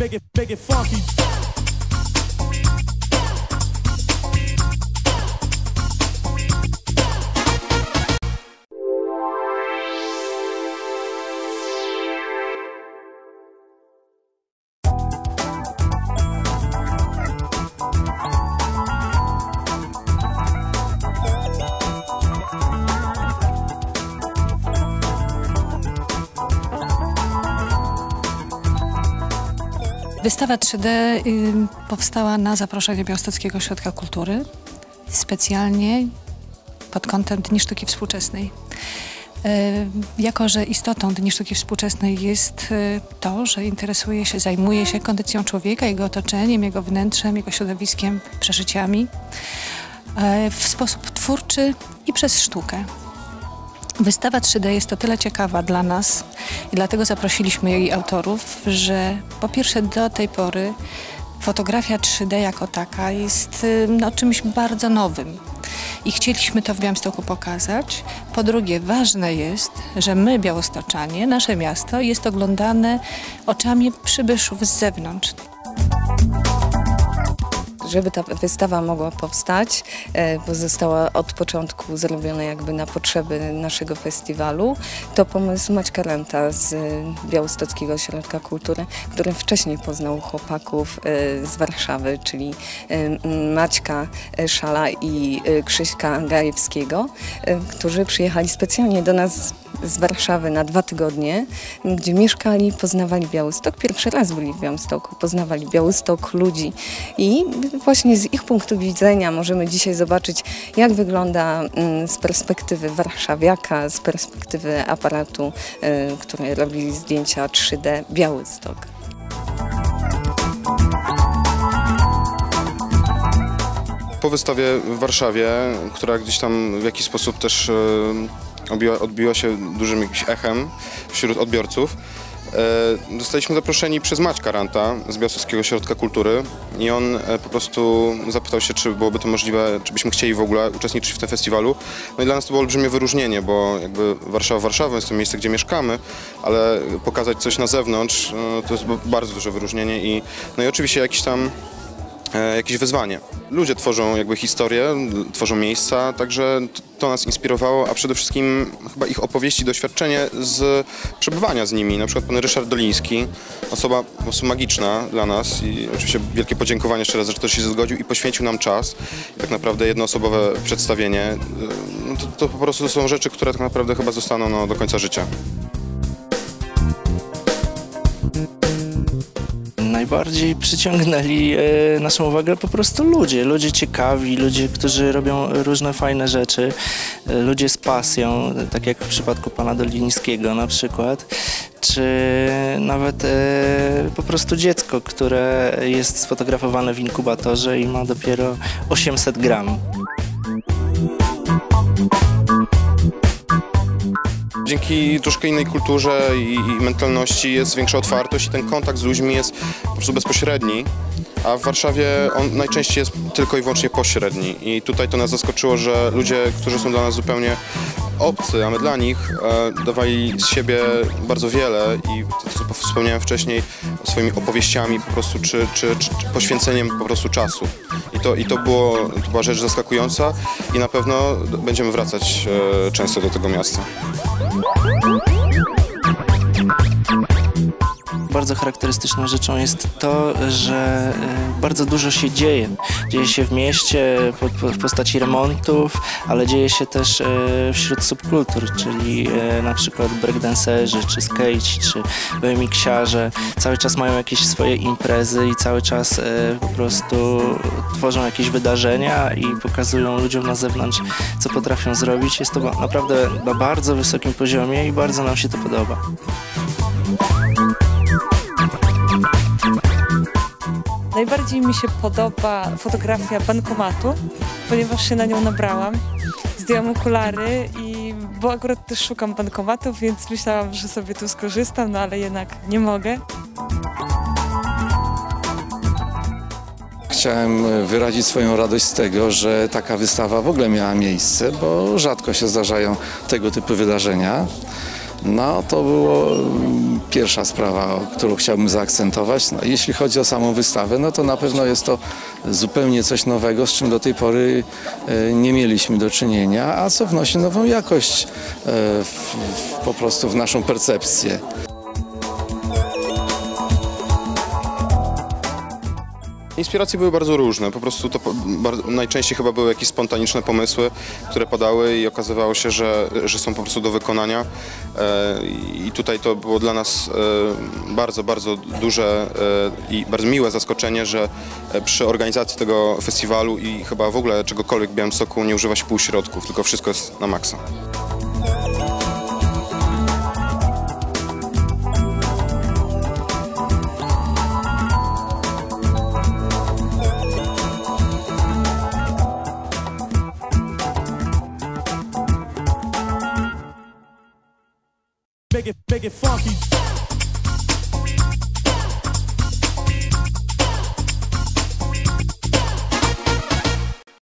make it, make it funky. Wystawa 3D y, powstała na zaproszenie Białostockiego Ośrodka Kultury specjalnie pod kątem Dni Sztuki Współczesnej. Y, Jako, że istotą Dni Sztuki Współczesnej jest y, to, że interesuje się, zajmuje się kondycją człowieka, jego otoczeniem, jego wnętrzem, jego środowiskiem, przeżyciami w sposób twórczy i przez sztukę. Wystawa 3D jest to tyle ciekawa dla nas i dlatego zaprosiliśmy jej autorów, że po pierwsze do tej pory fotografia 3D jako taka jest no, czymś bardzo nowym i chcieliśmy to w Białymstoku pokazać. Po drugie, ważne jest, że my, Białostoczanie, nasze miasto jest oglądane oczami przybyszów z zewnątrz. Żeby ta wystawa mogła powstać, e, bo została od początku zrobiona jakby na potrzeby naszego festiwalu, to pomysł Maćka Renta z e, Białostockiego Ośrodka Kultury, który wcześniej poznał chłopaków e, z Warszawy, czyli Maćka Szala i Krzyśka Gajewskiego, którzy przyjechali specjalnie do nas z Warszawy na dwa tygodnie, gdzie mieszkali, poznawali Białystok. Pierwszy raz byli w Białymstoku, poznawali Białystok, ludzi i właśnie z ich punktu widzenia możemy dzisiaj zobaczyć, jak wygląda mm, z perspektywy warszawiaka, z perspektywy aparatu, y, który robi zdjęcia 3D Białystok. Po wystawie w Warszawie, która gdzieś tam w jakiś sposób też e, odbiła, odbiła się dużym jakimś echem wśród odbiorców, e, zostaliśmy zaproszeni przez Maćka Ranta z Białostockiego Ośrodka Kultury i on e, po prostu zapytał się, czy byłoby to możliwe, czy byśmy chcieli w ogóle uczestniczyć w tym festiwalu. No i dla nas to było olbrzymie wyróżnienie, bo jakby Warszawa Warszawą jest to miejsce, gdzie mieszkamy, ale pokazać coś na zewnątrz e, to jest bardzo duże wyróżnienie i no i oczywiście jakiś tam jakieś wyzwanie. Ludzie tworzą jakby historię, tworzą miejsca, także to nas inspirowało, a przede wszystkim chyba ich opowieści, doświadczenie z przebywania z nimi. Na przykład pan Ryszard Doliński, osoba po prostu magiczna dla nas i oczywiście wielkie podziękowanie jeszcze raz, że też się zgodził i poświęcił nam czas. I tak naprawdę jednoosobowe przedstawienie, y, no to, to po prostu są rzeczy, które tak naprawdę chyba zostaną no, do końca życia. Najbardziej przyciągnęli e, naszą uwagę po prostu ludzie. Ludzie ciekawi, ludzie, którzy robią różne fajne rzeczy, e, ludzie z pasją, tak jak w przypadku pana Dolińskiego na przykład, czy nawet e, po prostu dziecko, które jest sfotografowane w inkubatorze i ma dopiero 800 gram. Dzięki troszkę innej kulturze i, i mentalności jest większa otwartość i ten kontakt z ludźmi jest po prostu bezpośredni, a w Warszawie on najczęściej jest tylko i wyłącznie pośredni. I tutaj to nas zaskoczyło, że ludzie, którzy są dla nas zupełnie obcy, a my dla nich e, dawali z siebie bardzo wiele i to, co wspomniałem wcześniej, swoimi opowieściami po prostu, czy, czy, czy, czy poświęceniem po prostu czasu. I to, i to, było, to była rzecz zaskakująca i na pewno będziemy wracać e, często do tego miasta. Música Bardzo charakterystyczną rzeczą jest to, że e, bardzo dużo się dzieje. Dzieje się w mieście w postaci remontów, ale dzieje się też e, wśród subkultur, czyli e, na przykład breakdancerzy, czy skate, czy BMX-iarze. Cały czas mają jakieś swoje imprezy i cały czas po prostu tworzą jakieś wydarzenia i pokazują ludziom na zewnątrz, co potrafią zrobić. Jest to naprawdę na bardzo wysokim poziomie i bardzo nam się to podoba. Najbardziej mi się podoba fotografia bankomatu, ponieważ się na nią nabrałam. Zdjęłam okulary i bo akurat też szukam bankomatów, więc myślałam, że sobie tu skorzystam, no ale jednak nie mogę. Chciałem wyrazić swoją radość z tego, że taka wystawa w ogóle miała miejsce, bo rzadko się zdarzają tego typu wydarzenia. No to było mm, pierwsza sprawa, którą chciałbym zaakcentować. No, jeśli chodzi o samą wystawę, no to na pewno jest to zupełnie coś nowego, z czym do tej pory e, nie mieliśmy do czynienia, a co wnosi nową jakość e, w, w, po prostu w naszą percepcję. Inspiracje były bardzo różne, po prostu to po, bardzo, najczęściej chyba były jakieś spontaniczne pomysły, które padały i okazywało się, że, że są po prostu do wykonania e, i tutaj to było dla nas e, bardzo, bardzo duże e, i bardzo miłe zaskoczenie, że przy organizacji tego festiwalu i chyba w ogóle czegokolwiek w Białymstoku nie używa się półśrodków, tylko wszystko jest na maksa. make it, make it funky.